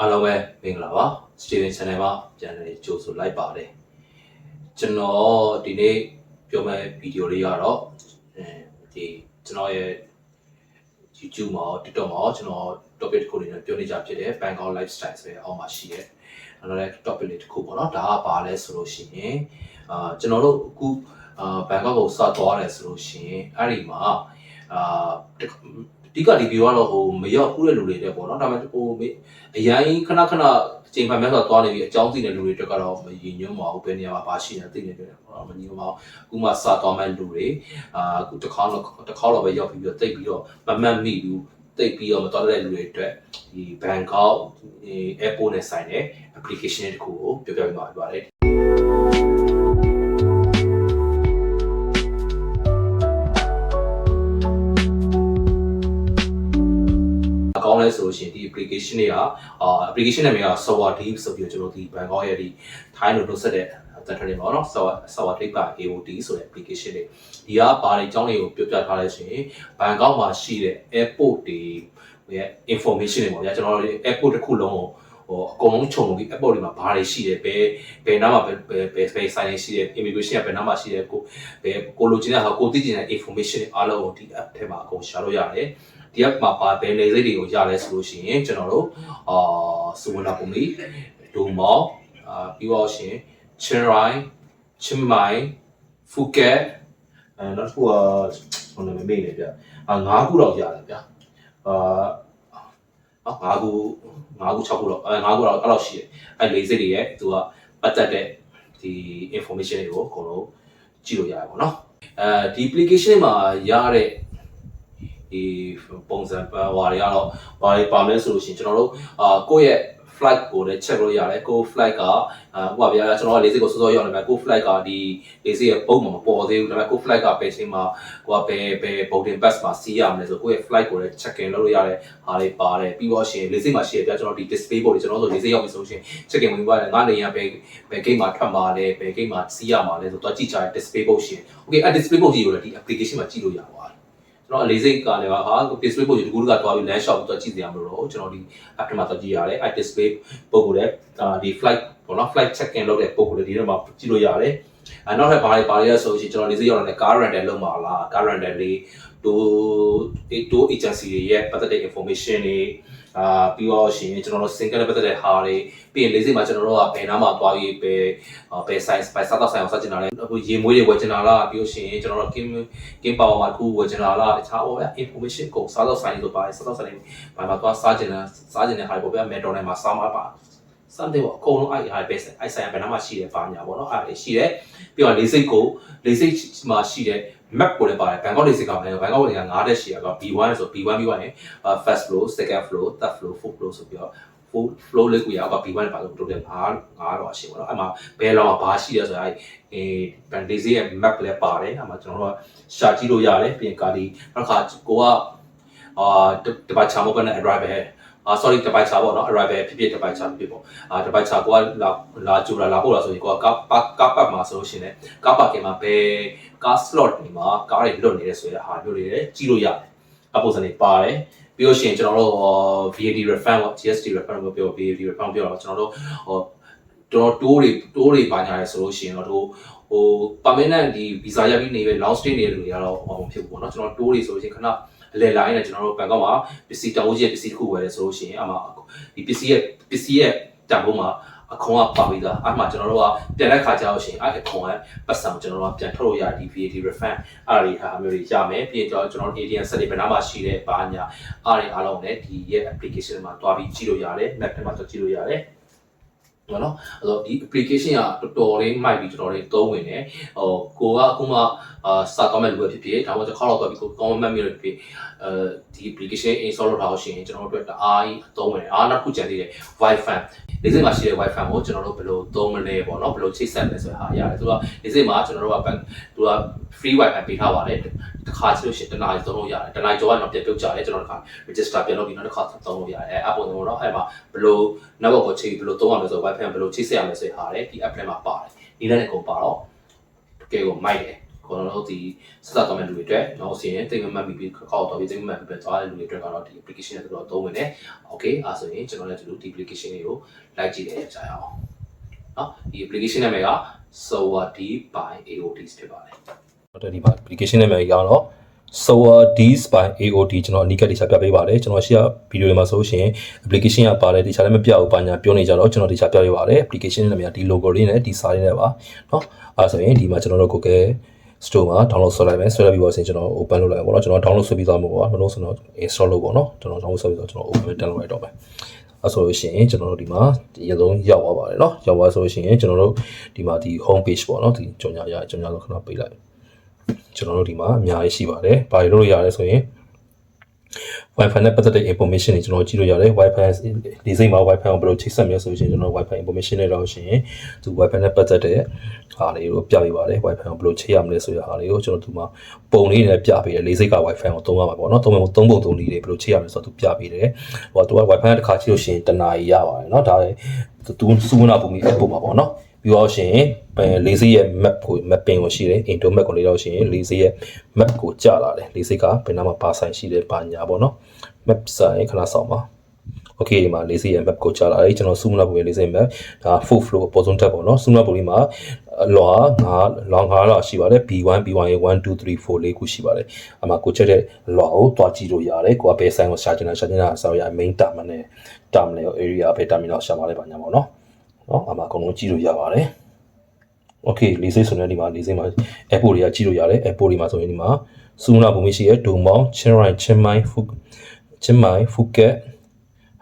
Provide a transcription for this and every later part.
အားလုံးပဲမင်္ဂလာပါ Steven Channel မှာပြန်လည်ကြိုဆိုလိုက်ပါတယ်ကျွန်တော်ဒီနေ့ပြောမယ့်ဗီဒီယိုလေးကတော့အဲဒီကျွန်တော်ရဲ့ YouTube မှာ TikTok မှာကျွန်တော် topic တစ်ခုလေးနဲ့ပြောနေကြဖြစ်တယ် Bangkok lifestyle ဆိုတဲ့အောက်မှာရှိတဲ့အဲ့တော့လည်း topic လေးတစ်ခုပေါ့နော်ဒါကဘာလဲဆိုလို့ရှိရင်အာကျွန်တော်တို့အခုအာ Bangkok ကိုစသွားတယ်ဆိုလို့ရှိရင်အဲ့ဒီမှာအာ အဓိကဒီဗီဒီယိုကတော့ဟိုမရောက်ဘူးတဲ့လူတွေတဲ့ပေါ့နော်ဒါပေမဲ့ဟိုအရင်ခဏခဏအချိန်မှန်များစွာသွားနေပြီးအကြောင်းသိတဲ့လူတွေအတွက်ကတော့မရည်ညွှန်းပါဘူးဘယ်နေရာမှာဘာရှိနေသိနေတယ်ပေါ့မညီမအောင်အခုမှစသွားမဲ့လူတွေအာအခုတစ်ခါတော့တစ်ခါတော့ပဲရောက်ပြီးတော့တိတ်ပြီးတော့မမှတ်မိဘူးတိတ်ပြီးတော့မတော်တဲ့လူတွေအတွက်ဒီ Bangkok ဒီ airport နဲ့ဆိုင်တဲ့ application တစ်ခုကိုပြောပြပေးပါပါတယ် ကောင်းလဲဆိုလို့ရှိရင်ဒီ application တွေကအာ application နာမည်က Sawa Deep ဆိုပြီးတော့ကျွန်တော်ဒီ Bangkok ရဲ့ဒီ Thai လို့နှုတ်ဆက်တဲ့တန်ထနေပါတော့ Sawa Sawa Deep က AOD ဆိုတဲ့ application တွေဒီကဘာတွေအကြောင်းလေးကိုပြောပြထားလဲဆိုရင် Bangkok မှာရှိတဲ့ airport တွေရဲ့ information တွေပေါ့ဗျာကျွန်တော်တို့ airport တစ်ခုလုံးကို ဟိုအကုန်လုံးခြုံပြီး airport တွေမှာဘာတွေရှိတယ်ဘယ်ဘယ်နားမှာဘယ်ဘယ်ဘယ်ဘယ်ဆိုင်ရှိတယ် immigration ကဘယ်နားမှာရှိတယ်ကိုဘယ်ကိုလိုချင်တဲ့ဟာကိုသိချင်တဲ့ information တွေအားလုံးကိုဒီ app ထဲမှာအကုန်ရှာလို့ရတယ်ဒီ app မှာပါဘယ်နေစိတ်တွေကိုရလဲဆိုလို့ရှိရင်ကျွန်တော်တို့အာစဝနာပုံလီဒိုမောအာပြီးတော့ရှင်ချင်းရိုင်းချင်းမိုင်ဖူကက်အဲနောက်တစ်ခုကဟိုနာမည်မေ့နေပြအာ၅ခုတော့ရတယ်ဗျာအာ အာ၅ခု၅ခု6ခုတော့အဲ၅ခုတော့အဲ့လောက်ရှိတယ်အဲ့လေးစိတ်တွေရဲ့သူကပတ်သက်တဲ့ဒီ information တွေကိုအကုန်လုံးကြည့်လို့ရတယ်ပေါ့နော်အဲဒီ application မှာရတဲ့ဒီပုံစံဟွာတွေကတော့ဘာတွေပါမလဲဆိုလို့ရှိရင်ကျွန်တော်တို့အာကိုယ့်ရဲ့ flight ကိုလည်း check လုပ်ရတယ်ကို flight ကအာဟိုပါဗျာကျွန်တော်ကလေးစိတ်ကိုစောစောရောက်နေမှာကို flight ကဒီလေးစိတ်ရဲ့ပုံမှာမပေါ်သေးဘူးဒါပေမဲ့ကို flight ကဘယ်ချိန်မှာကိုကဘယ်ဘယ် boarding pass မှာစီးရမလဲဆိုကိုယ့်ရဲ့ flight ကိုလည်း check in လုပ်လို့ရတယ်ဟာတွေပါတယ်ပြီးတော့ရှင်လေးစိတ်မှာရှိရပြကျွန်တော်ဒီ display board တွေကျွန်တော်ဆိုလေးစိတ်ရောက်ပြီဆိုလို့ရှိရင် check in ဝင်ပါတယ်ငါနေရဘယ်ဘယ် gate မှာထွက်မှာလဲဘယ် gate မှာစီးရမှာလဲဆိုတော့ကြည့်ကြရ display board ရှင် okay အဲ့ display board ကြီးကိုလည်းဒီ application မှာကြည့်လို့ရပါတယ် ကျွန်တော်အလေးစိတ်ကလည်းဟာ display ပုံကြီးတကူတကတွားပြီး land shot ပြီးတော့ကြည့်စရာမလိုတော့ကျွန်တော်ဒီ app ထဲမှာတော့ကြည့်ရတယ်အဲ display ပုံကိုလည်းအာဒီ flight ပေါ့နော် flight check in လုပ်တဲ့ပုံကိုလည်းဒီထဲမှာကြည့်လို့ရတယ် အဲနောက်ထပ်ဘာတွေပါလဲဆိုလို့ရှိရင်ကျွန်တော်လေးစိတ်ရောက်တဲ့ car rental လုပ်မှာလား car rental လေးတိုးတိုး agency တွေရဲ့ပတ်သက်တဲ့ information တွေအာပြီးတော့ရှင်ကျွန်တော်တို့ single နဲ့ပတ်သက်တဲ့ဟာတွေပြီးရင်လေးစိတ်မှာကျွန်တော်တို့ကဘယ်နားမှာသွားပြီးပဲဘယ် size ဘယ်စားတော့ဆိုင်အောင်စချင်တာလဲအခုရေမွေးတွေဝယ်ချင်တာလားပြီးလို့ရှိရင်ကျွန်တော်တို့ kim kim power မှာတစ်ခုဝယ်ချင်တာလားတခြားဟို information ကိုစားတော့ဆိုင်လို့ပါတယ်စားတော့ဆိုင်ဘာမှသွားစားချင်တာစားချင်တဲ့ဟာတွေပေါ့ဗျာ McDonald မှာစားမှာပါ something ပေါ့အကုန်လုံးအဲ့ဟာပဲအဲ့ဆိုင်ဘယ်နားမှာရှိတယ်ပါညာပေါ့နော်အဲ့ဒါရှိတယ်ပြီးတော့လေးစိတ်ကိုလေးစိတ်မှာရှိတဲ့ map ကိုလည်းပါတယ်ဘန်ကောက်လေးစိတ်ကလည်းဘန်ကောက်လေးက9တက်ရှိရတော့ B1 ဆို B1 B1 နဲ့ first floor second floor third floor fourth floor ဆိုပြီးတော့ full flow လေးကိုရအောင် B1 နဲ့ပါလို့ total 5 5တော့ရှိပါတော့အဲ့မှာဘယ်လောက်ဘာရှိရဆိုတော့အဲ့အဲဘန်လေးစိတ်ရဲ့ map လည်းပါတယ်အဲ့မှာကျွန်တော်တို့ကရှာကြည့်လို့ရတယ်ပြီးရင်ကာဒီနောက်ခါကိုကအာတပတ်ချာမဟုတ်ဘဲနဲ့ arrival အာ sorry တပိုက်ချာပေါ့နော် arrival ဖြစ်ဖြစ်တပိုက်ချာဖြစ်ဖြစ်ပေါ့အာတပိုက်ချာကိုကလာလာကြိုလာလာပို့လာဆိုရင်ကိုကကားကားပတ်မှာဆိုလို့ရှိရင်ကားပါကင်မှာဘယ်ကား slot တွေမှာကားတွေလွတ်နေတယ်ဆိုရဟာမျိုးတွေလည်းကြီးလို့ရတယ်အပုံစံတွေပါတယ်ပြီးလို့ရှိရင်ကျွန်တော်တို့ VAT refund ပေါ့ GST refund ကိုပြော VAT refund ပြောတော့ကျွန်တော်တို့ဟိုတော်တိုးတွေတိုးတွေပါညာရဲဆိုလို့ရှိရင်တော့ဟို permanent ဒီ visa ရပြီးနေပဲ long stay နေတဲ့လူတွေကတော့ဟောမဖြစ်ဘူးပေါ့နော်ကျွန်တော်တိုးတွေဆိုလို့ရှိရင်ခဏ အလဲလိုင်းနဲ့ကျွန်တော်တို့ဘန်ကောက်မှာပစ္စည်းတောင်းကြီးရဲ့ပစ္စည်းတစ်ခုဝယ်တယ်ဆိုလို့ရှိရင်အမှဒီပစ္စည်းရဲ့ပစ္စည်းရဲ့တန်ဖိုးမှာအခွန်ကပါပြီးသားအဲ့မှာကျွန်တော်တို့ကပြန်တဲ့ခါကျတော့ရှင်အဲ့အခွန်ကပတ်စံကျွန်တော်တို့ကပြန်ထုတ်လို့ရဒီ VAT refund အဲ့ဒီဟာမျိုးတွေရမယ်ပြီးတော့ကျွန်တော်တို့ ATM စက်တွေဘယ်နာမှာရှိတဲ့ဘာညာအားတွေအားလုံးနဲ့ဒီရဲ့ application မှာတွားပြီးကြည့်လို့ရတယ် map ထဲမှာတွားကြည့်လို့ရတယ် နော်နော်အဲ့တော့ဒီ application ကတော်တော်လေးမိုက်ပြီးတော်တော်လေးသုံးဝင်တယ်ဟိုကိုကအခုမှအာစာကောင်းမဲ့လူပဲဖြစ်ဖြစ်ဒါမှမဟုတ်တစ်ခါတော့တော့ပြီးကိုကောင်းမဲ့မျိုးတွေဖြစ်အဲဒီ application install လုပ်ထားလို့ရှိရင်ကျွန်တော်တို့အတွက်တအားကြီးအသုံးဝင်တယ်အားနောက်ခုကြံသေးတယ် Wi-Fi ဒီစိတ်မှာရှိတဲ့ Wi-Fi ကိုကျွန်တော်တို့ဘယ်လိုသုံးမလဲပေါ့နော်ဘယ်လိုချိတ်ဆက်လဲဆိုတဲ့ဟာရတယ်သူကဒီစိတ်မှာကျွန်တော်တို့ကသူက free Wi-Fi ပေးထားပါတယ်တစ်ခါချလို့ရှိရင်တစ်နားသုံးလို့ရတယ်တစ်နားကျော်ကတော့ပြန်ပြုတ်ကြတယ်ကျွန်တော်တို့က register ပြန်လုပ်ပြီးနောက်တစ်ခါသုံးလို့ရတယ်အဲအပုံစံပေါ့နော်အဲ့မှာဘယ်လို network ကိုချိန်ဘယ်လိုသုံးရမလဲဆိုတော့ Wi-Fi ဘယ်လိုချိတ်ဆက်ရမလဲဆိုတဲ့ဟာလေဒီ app ထဲမှာပါတယ်ဒီလည်းနဲ့ကုန်ပါတော့တကယ်ကိုမိုက်တယ်ခေါ်တော့ဒီဆက်ဆက်သွားမဲ့လူတွေအတွက်နောက်စီရင်တိတ်မမှတ်မိပြီးခေါက်တော့ပြီးတိတ်မမှတ်ပြီးပဲသွားတဲ့လူတွေအတွက်ကတော့ဒီ application နဲ့တော့သုံးဝင်တယ်။ Okay အဲဆိုရင်ကျွန်တော်လည်းဒီလိုဒီ application လေးကိုလိုက်ကြည့်နေကြရအောင်။နော်ဒီ application နာမည်က Sawadi by AOTs ဖြစ်ပါတယ်။ဟုတ်တယ်ဒီမှာ application နာမည်ကတော့ Sower Ds by AOD ကျွန်တော်အနီးကပ်တိကျပြပေးပါတယ်ကျွန်တော်ရှေ့ကဗီဒီယိုတွေမှာဆိုလို့ရှိရင် application ကပါတယ်တိကျလည်းမပြဘူးပါညာပြောနေကြတော့ကျွန်တော်တိကျပြပေးပါတယ် application နာမည်ကဒီ logo လေးနဲ့ဒီ size နဲ့ပါเนาะအဲဆိုရင်ဒီမှာကျွန်တော်တို့ Google Store မှာ download ဆွဲလိုက်မယ်ဆွဲလိုက်ပြီးတော့ဆိုရင်ကျွန်တော် open လုပ်လိုက်ပါတော့ကျွန်တော် download ဆွဲပြီးသွားမှာပေါ့မလို့ဆိုတော့ install လုပ်ပေါ့เนาะကျွန်တော် download ဆွဲပြီးတော့ကျွန်တော် open တက်လုပ်လိုက်တော့မယ်အဲဆိုလို့ရှိရင်ကျွန်တော်တို့ဒီမှာဒီအရင်ဆုံးရောက်သွားပါတယ်เนาะရောက်သွားဆိုလို့ရှိရင်ကျွန်တော်တို့ဒီမှာဒီ home page ပေါ့เนาะဒီကြော်ညာရကြော်ညာဆိုခဏပေးလိုက် ကျွန်တော်တို့ဒီမှာအများကြီးရှိပါတယ်။ဘာတွေလုပ်လို့ရလဲဆိုရင် Wi-Fi နဲ့ပတ်သက်တဲ့ information တွေကျွန်တော်ကြည့်လို့ရတယ်။ Wi-Fi ဒီစိတ်မှာ Wi-Fi ကိုဘယ်လိုချိတ်ဆက်မလဲဆိုရင်ကျွန်တော် Wi-Fi information တွေတော့ရှင်သူ Wi-Fi နဲ့ပတ်သက်တဲ့ဟာတွေကိုပြပေးပါတယ်။ Wi-Fi ကိုဘယ်လိုချိတ်ရမလဲဆိုတဲ့ဟာတွေကိုကျွန်တော်ဒီမှာပုံလေးနဲ့ပြပေးတယ်။လေးစိတ်က Wi-Fi ကိုသုံးရမှာပေါ့နော်။သုံးပုံသုံးပုံသုံးနည်းတွေဘယ်လိုချိတ်ရမလဲဆိုတော့သူပြပေးတယ်။ဟိုကသူက Wi-Fi တစ်ခါချိတ်လို့ရှိရင်တနားရီရပါတယ်နော်။ဒါလည်းသူစုဝနာပုံကြီးအပေါ်မှာပေါ့နော်။ ပြီးတော့ရှင်လေးစိတ်ရဲ့ map ကို mapping ကိုရှိတယ် into map ကိုလေးတော့ရှင်လေးစိတ်ရဲ့ map ကိုကြာလာတယ်လေးစိတ်ကဘယ်နာမှာပါဆိုင်ရှိတယ်ပါညာပေါ့နော် map ဆိုင်ခဏဆောင်ပါ okay ဒီမှာလေးစိတ်ရဲ့ map ကိုကြာလာတယ်ကျွန်တော်စုမနာပုံရဲ့လေးစိတ် map ဒါ full flow အပေါ်ဆုံးတက်ပေါ့နော်စုမနာပုံလေးမှာလော9လော9လောက်ရှိပါတယ် B1 B1 1 2 3 4လေးခုရှိပါတယ်အမှကိုချက်တဲ့လောကိုတွားကြည့်လို့ရတယ်ကိုကဘယ်ဆိုင်ကိုရှာချင်တာရှာချင်တာဆောက်ရ main terminal terminal area ဘယ် terminal ရှာပါလဲပါညာပေါ့နော် နော်အမှအကုန်လုံးကြည့်လို့ရပါတယ် okay လေးစိတ်ဆိုတဲ့ဒီမှာလေးစိတ်မှာ airport တွေကကြည့်လို့ရတယ် airport တွေမှာဆိုရင်ဒီမှာစူနာဘုံမရှိရဲ့ဒုံမောင်ချင်းရိုင်ချင်းမိုင်ဖုချင်းမိုင်ဖုကက်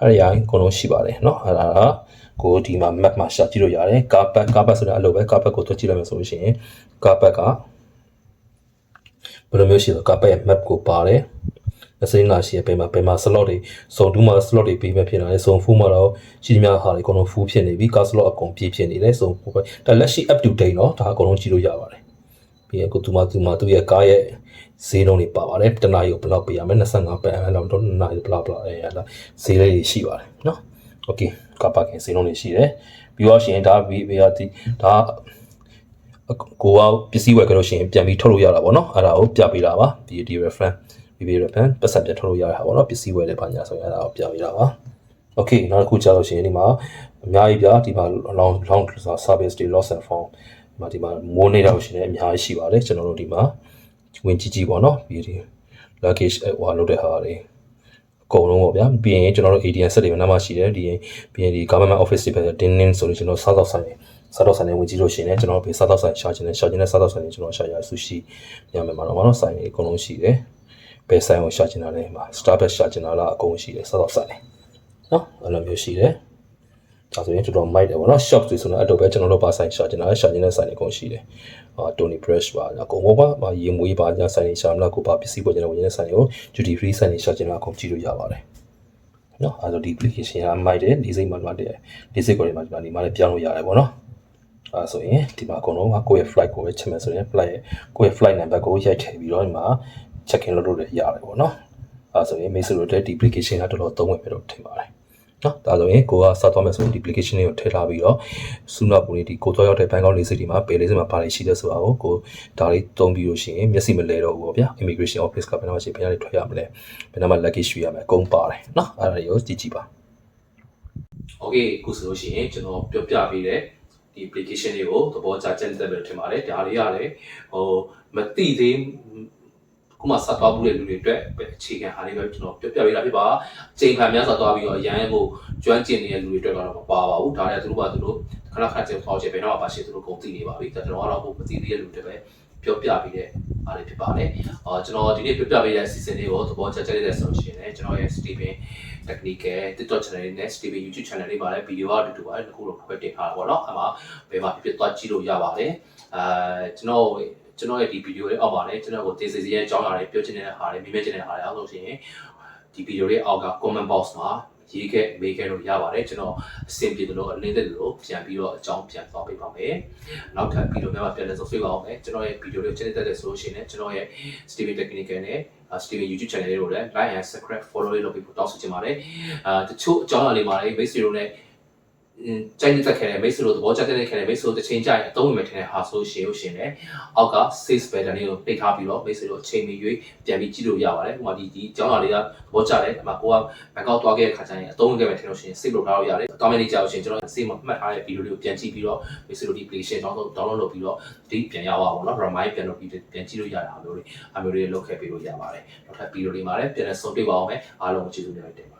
အဲ့ဒီအရင်အကုန်လုံးရှိပါတယ်เนาะအဲ့ဒါကကိုဒီမှာ map မှာရှာကြည့်လို့ရတယ်ကာပတ်ကာပတ်ဆိုတာအဲ့လိုပဲကာပတ်ကိုတွက်ကြည့်လိုက်မယ်ဆိုလို့ရှိရင်ကာပတ်ကဘယ်လိုမျိုးရှိလဲကာပတ်ရဲ့ map ကိုပါတယ် အစိမ်းလာရှိရဲ့ပြင်မှာပြင်မှာ slot တွေစုံတူးမှာ slot တွေပြီးမဲ့ဖြစ်လာတယ်စုံဖူးမှာတော့ရှိသမျှဟာတွေအကုန်လုံးဖူးဖြစ်နေပြီကာ slot အကုန်ပြည့်ဖြစ်နေတယ်စုံဖူးပဲဒါလက်ရှိ up to date เนาะဒါအကုန်လုံးကြည့်လို့ရပါတယ်ပြီးရင်ကိုသူမသူမသူရဲ့ကားရဲ့ဈေးနှုန်းတွေပါပါတယ်တနားရီကိုဘယ်လောက်ပေးရမလဲ25ပန်အဲ့လောက်တော့နားရီဘယ်လောက်ဘယ်လောက်အဲအဲ့ဒါဈေးလေးတွေရှိပါတယ်เนาะโอเคကာပါကင်ဈေးနှုန်းတွေရှိတယ်ပြီးတော့ရှင်ဒါဘီဘီယာဒီဒါကိုကပစ္စည်းဝယ်ကြလို့ရှိရင်ပြန်ပြီးထုတ်လို့ရတာပေါ့နော်အဲ့ဒါကိုပြပေးတာပါဒီဒီ reference ဒီ reference ပတ်ဆက်ပြန်ထုတ်လို့ရတာပေါ့နော်ပစ္စည်းဝယ်တဲ့ဘာညာဆိုရင်အဲ့ဒါကိုပြပေးတာပါโอเคနောက်တစ်ခုကြာလို့ရှိရင်ဒီမှာအများကြီးပြဒီမှာ long long service တွေ loss and found ဒီမှာဒီမှာမိုးနေတော့ရှင်လည်းအများကြီးရှိပါတယ်ကျွန်တော်တို့ဒီမှာဝင်ကြည့်ကြည့်ပေါ့နော်ဒီဒီ luggage ဟိုလုပ်တဲ့ဟာတွေအကုန်လုံးပေါ့ဗျာပြီးရင်ကျွန်တော်တို့ ATM ဆက်တွေနားမှာရှိတယ်ဒီပြီးရင်ဒီ government office တွေပဲတင်းတင်းဆိုလို့ကျွန်တော်စားတော့ဆိုင်စားတော့ဆိုင်တွေဝင်ကြည့်လို့ရှိရင်ကျွန်တော်ဘေးစားတော့ဆိုင်ရှာချင်တယ်ရှာချင်တဲ့စားတော့ဆိုင်တွေကျွန်တော်ရှာရဆူရှိညမယ်မှာတော့မနော်ဆိုင်တွေအကုန်လုံးရှိတယ် ဘယ်ဆိုင်ကိုရှာချင်တာလဲမှာ Starbucks ရှာချင်တာလားအကုန်ရှိတယ်စားတော့ဆိုင်တွေနော်အဲ့လိုမျိုးရှိတယ်ဒါဆိုရင်တော်တော်မိုက်တယ်ဗောနော် shop တွေဆိုတော့အဲ့တော့ပဲကျွန်တော်တို့ပါဆိုင်ရှာချင်တာရှာချင်တဲ့ဆိုင်တွေအကုန်ရှိတယ်အာ Tony Brush ပါအကုန်ဘောပါရေမွေးပါညာဆိုင်တွေရှာမလားကိုပါပစ္စည်းပေါ်ကျတဲ့ဝင်တဲ့ဆိုင်တွေကို duty free ဆိုင်တွေရှာချင်တာအကုန်ကြည့်လို့ရပါတယ်နော်အဲ့တော့ဒီ application ကမိုက်တယ်ဒီစိတ်မှာမှတည်းဒီစိတ်ကိုဒီမှာဒီမှာလည်းပြောင်းလို့ရတယ်ဗောနော်အဲဆိုရင်ဒီမှာအကုန်လုံးကကိုယ့်ရဲ့ flight ကိုပဲချက်မယ်ဆိုရင် flight ရဲ့ကိုယ့်ရဲ့ flight number ကိုရိုက်ထည့်ပြီးတော့ဒီမှာ check in လုပ်လို့လည်းရတယ်ပေါ့နော်အဲဆိုရင်မိတ်ဆွေတို့တဲ့ဒီ application ကတော်တော်သုံးဝင်ပြတော့ထင်ပါတယ်နော်ဒါဆိုရင်ကိုကစသွားမယ်ဆိုရင်ဒီ application လေးကိုထည့်ထားပြီးတော့စူနာပူလေးဒီကိုသွားရောက်တဲ့ဘန်ကောက်လေးစိတ်ဒီမှာပယ်လေးစိတ်မှာဘာတွေရှိလဲဆိုတာကိုကိုဒါလေးသုံးပြီးလို့ရှိရင်မျက်စိမလဲတော့ဘူးပေါ့ဗျာ immigration office ကဘယ်နှမှာရှိဘယ်နှမှာထွက်ရမလဲဘယ်နှမှာ luggage ရွေးရမလဲအကုန်ပါတယ်နော်အဲ့ဒါတွေကိုကြည့်ကြည့်ပါ Okay ခုဆိုလို့ရှိရင်ကျွန်တော်ပြောပြပေးတဲ့ဒီ application လေးကိုသဘောကျကျတဲ့ပဲထင်ပါတယ်ဒါတွေကလည်းဟိုမသိသေး ခုမှဆက်သွားဘူးတဲ့လူတွေအတွက်ပဲအခြေခံအားလေးပဲကျွန်တော်ပြောပြပေးတာဖြစ်ပါအချိန်ခံများစွာသွားပြီးတော့ရန်ကိုကျွမ်းကျင်နေတဲ့လူတွေအတွက်ကတော့မပါပါဘူးဒါလည်းသူတို့ကသူတို့ခဏခဏချင်းပေါ့ချင်ဘယ်တော့မှပါရှိသူတို့ကုန်သိနေပါပြီကျွန်တော်ကတော့ဟိုမသိသေးတဲ့လူတွေပဲပြောပြပေးတဲ့အားလေးဖြစ်ပါတယ်အာကျွန်တော်ဒီနေ့ပြောပြပေးတဲ့ season လေးကိုသဘောကျကျတဲ့ဆိုလို့ရှိရင်လည်းကျွန်တော်ရဲ့ Steven technical TikTok channel နဲ့ Steven YouTube channel လေးမှာလည်းဗီဒီယိုကအတူတူပါတယ်တစ်ခုတော့ဖွင့်တင်ထားတာပေါ့နော်အဲ့မှာဘယ်မှာဖြစ်ဖြစ်သွားကြည့်လို့ရပါတယ်အာကျွန်တော် ကျွန်တော်ရဲ့ဒီဗီဒီယိုလေးအောက်မှာလည်းကျွန်တော်ကိုတင်စီစီရဲ့အကြောင်းအရာတွေပြောချင်တဲ့ဟာတွေမိမဲချင်တဲ့ဟာတွေအားလို့ရှိရင်ဒီဗီဒီယိုလေးအောက်က comment box မှာရေးခဲ့မေးခဲ့လို့ရပါတယ်ကျွန်တော်အဆင်ပြေတယ်လို့အလင်းတယ်လို့ပြန်ပြီးတော့အကြောင်းပြန်သွားပေးပါမယ်နောက်ထပ်ဗီဒီယိုများမှာပြန်လည်ဆိုဆွေးပါအောင်မယ်ကျွန်တော်ရဲ့ဗီဒီယိုလေးကိုချစ်တဲ့တဲ့ဆိုလို့ရှိရင်လည်းကျွန်တော်ရဲ့ Steven Technical နဲ့ Steven YouTube channel လေးကိုလည်း like and subscribe follow လေးလုပ်ပြီးပို့တောင်းဆိုချင်ပါတယ်အာတချို့အကြောင်းအရာလေးမှာလည်း base တွေနဲ့ ကြိုက်တက်ခဲ့တဲ့မိတ်ဆွေတို့သဘောကျတဲ့ခဲ့တဲ့မိတ်ဆွေတို့တစ်ချိန်ကြာရင်အသုံးဝင်မဲ့ထင်တဲ့ဟာဆိုရှင်လို့ရှင်လေအောက်က sales button လေးကိုနှိပ်ထားပြီးတော့မိတ်ဆွေတို့အချိန်မီ၍ပြန်ပြီးကြည့်လို့ရပါတယ်ဟိုမှာဒီဒီကျောင်းသားလေးကသဘောကျတယ်ဒီမှာကိုကဘန်ကောက်သွားခဲ့တဲ့ခါကျရင်အသုံးဝင်ခဲ့မဲ့ထင်လို့ရှင် save လုပ်ထားလို့ရတယ်တောင်းမနေကြလို့ရှင်ကျွန်တော် save မှာမှတ်ထားတဲ့ဗီဒီယိုလေးကိုပြန်ကြည့်ပြီးတော့မိတ်ဆွေတို့ဒီ application download download လုပ်ပြီးတော့ဒီပြန်ရပါအောင်เนาะ remind ပြန်လုပ်ပြီးပြန်ကြည့်လို့ရတာမျိုးတွေအမျိုးတွေလုပ်ခဲ့ပြီးလို့ရပါတယ်နောက်ထပ်ဗီဒီယိုလေးမှာလည်းပြန်လည်ဆုံတွေ့ပါအောင်မယ်အားလုံးကိုကျေးဇူးများတင်ပါတယ်